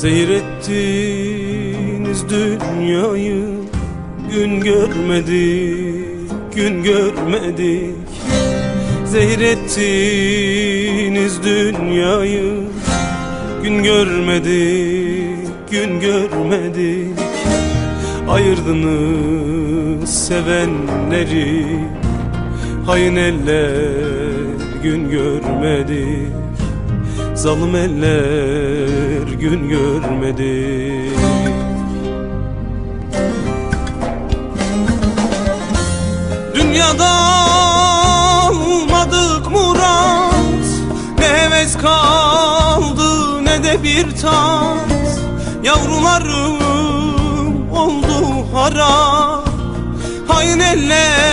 Seyrettiniz dünyayı Gün görmedik, gün görmedik Zehrettiniz dünyayı Gün görmedik, gün görmedik Ayırdınız sevenleri Hain eller gün görmedik Zalim eller gün görmedi. Dünyada almadık murat. Ne heves kaldı ne de bir tat. Yavrularım oldu harap Hain eller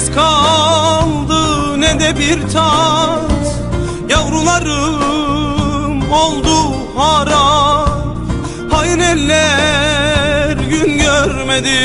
Ne heves kaldı ne de bir tat. Yavrularım oldu harap Hain eller gün görmedi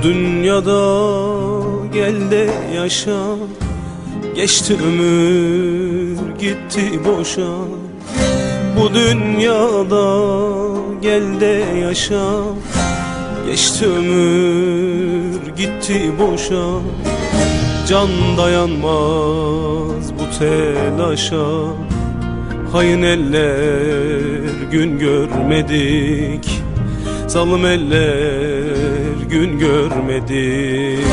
Bu dünyada gel de yaşa. Geçti ömür gitti boşa. Bu dünyada gel de yaşa. Geçti ömür gitti boşa. Can dayanmaz bu telaşa. Hain eller gün görmedik Zalim eller gün görmedik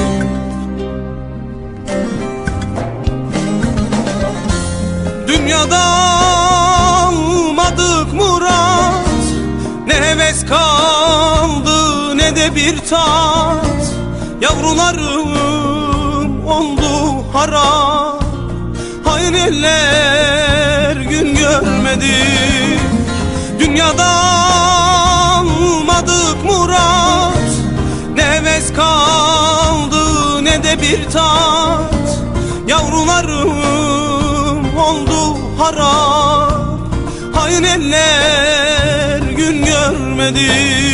Dünyada almadık murat. Ne heves kaldı ne de bir tat. Yavrularım oldu harap. Hain eller gün görmedi. Dünyada de bir tat. Yavrularım oldu harap. Hain eller gün görmedi